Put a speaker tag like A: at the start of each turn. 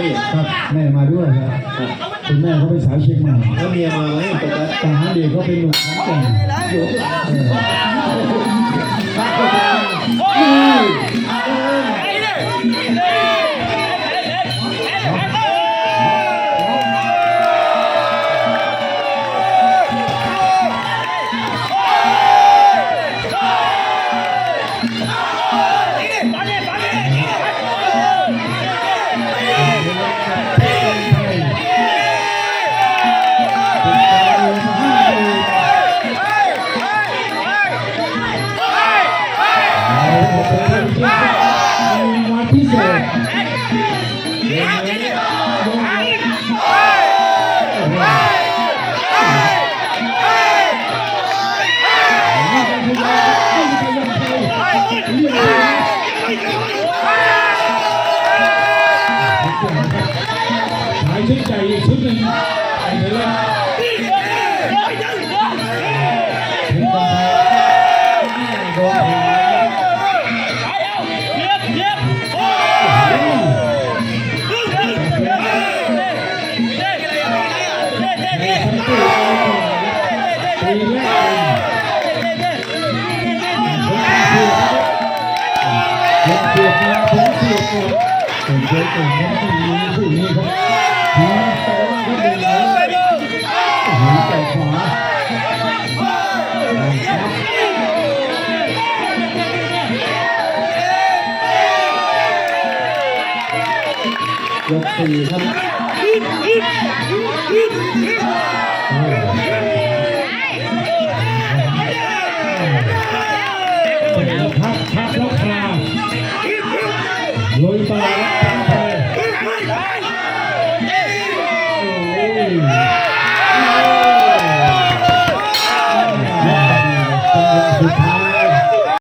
A: ไม่เห็น
B: ครับแม่มาด้วยครับ
A: ครับ
B: คุณแม่เขาเป็นสาวเชียงใหม่
A: แล้วเมียมาไหมโฟกัส
B: ทหารเด็กเขาเป็นหนุ่มขอนแก่น
A: อยู่า
B: ยชุดใหญ่อีกชุดหนึ่งไปเลยละถึงกันไปโดน ปีแรกผมเสียบนะผมเสียบนะผมเคยเป็นน้ำที่มีผู้นี้ครับทีมโตก็เป็นเลยหันแต่ขวาๆยกสี่ครับ พักพักแล้วคาลุยต่อ